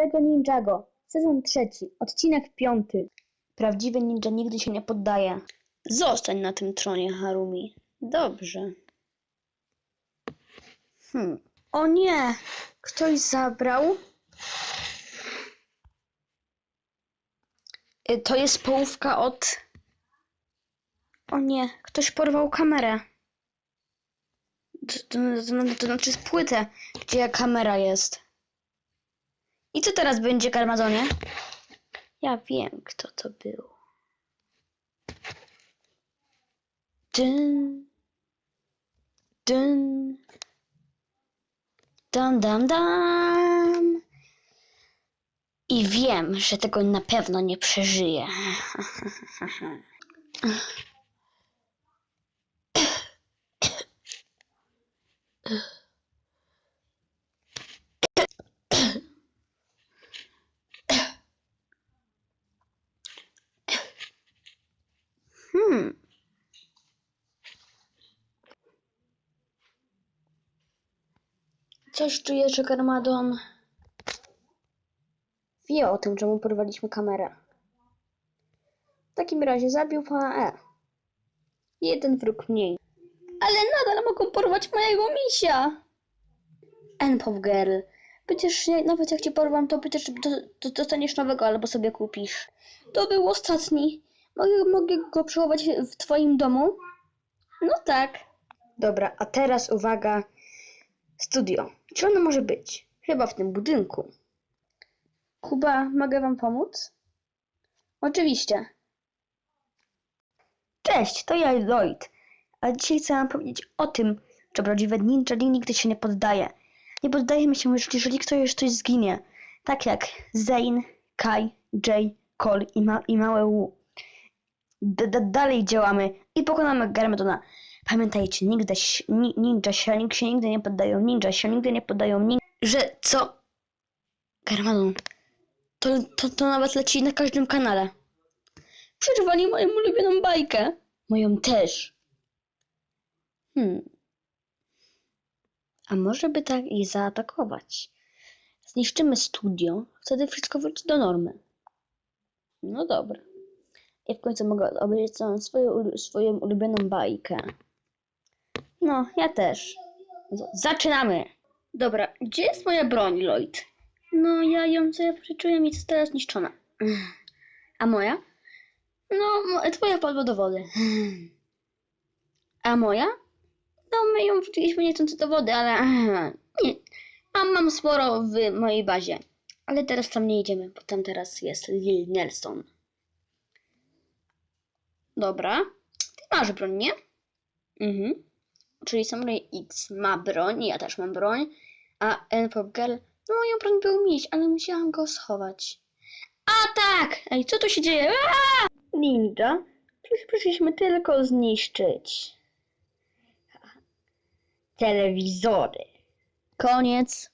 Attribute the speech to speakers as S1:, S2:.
S1: Lego Ninjago, sezon trzeci, odcinek piąty. Prawdziwy ninja nigdy się nie poddaje.
S2: Zostań na tym tronie, Harumi. Dobrze.
S1: Hmm. O nie! Ktoś zabrał? Y, To jest połówka od... O nie, ktoś porwał kamerę. To, to, to, to znaczy z płytę, gdzie kamera jest. I co teraz będzie, Karmazonie? Ja wiem, kto to był. Dyn. Dyn. Dam, dam, dam. I wiem, że tego na pewno nie przeżyję. Hmm. Coś czuję, że Garmadon wie o tym, czemu porwaliśmy kamerę. W takim razie zabił pana E. Jeden wróg mniej. Ale nadal mogą porwać mojego misia! N-Pop Girl. Przecież nawet jak cię porwam, to przecież do, do, dostaniesz nowego albo sobie kupisz. To był ostatni. Mogę, mogę go przechować w twoim domu? No tak. Dobra, a teraz uwaga. Studio. Czy ono może być? Chyba w tym budynku. Kuba, mogę wam pomóc? Oczywiście. Cześć, to ja Lloyd. A dzisiaj chcę wam powiedzieć o tym, że prawdziwe ninja nigdy się nie poddaje. Nie poddajemy się, już, jeżeli ktoś coś zginie. Tak jak Zane, Kai, Jay, Cole i, ma i małe Wu. Dalej działamy i pokonamy Garmadona. Pamiętajcie, nigdy ninja się, nigdy nie poddają, ninja się nigdy nie poddają, że co? Garmadon, to, to, to nawet leci na każdym kanale. Przerwali moją ulubioną bajkę. Moją też. Hmm. A może by tak ich zaatakować? Zniszczymy studio, wtedy wszystko wróci do normy. No dobra. I w końcu mogę obejrzeć całą swoją, swoją ulubioną bajkę. No, ja też. Zaczynamy! Dobra, gdzie jest moja broń, Lloyd? No, ja ją sobie pożyczyłem i jest teraz zniszczona. A moja? No, twoja padła do wody. A moja? No, my ją wrzuciliśmy niechcący do wody, ale nie. Mam, mam sporo w mojej bazie. Ale teraz tam nie idziemy, bo tam teraz jest Lil Nelson. Dobra. Ty masz broń, nie? Mhm. Czyli Samurai X ma broń, ja też mam broń. A N-Pop Girl, no moją broń był mieć, ale musiałam go schować. A tak! Ej, co tu się dzieje? Aaa! Ninja? Przecież przyszliśmy tylko zniszczyć. Telewizory. Koniec.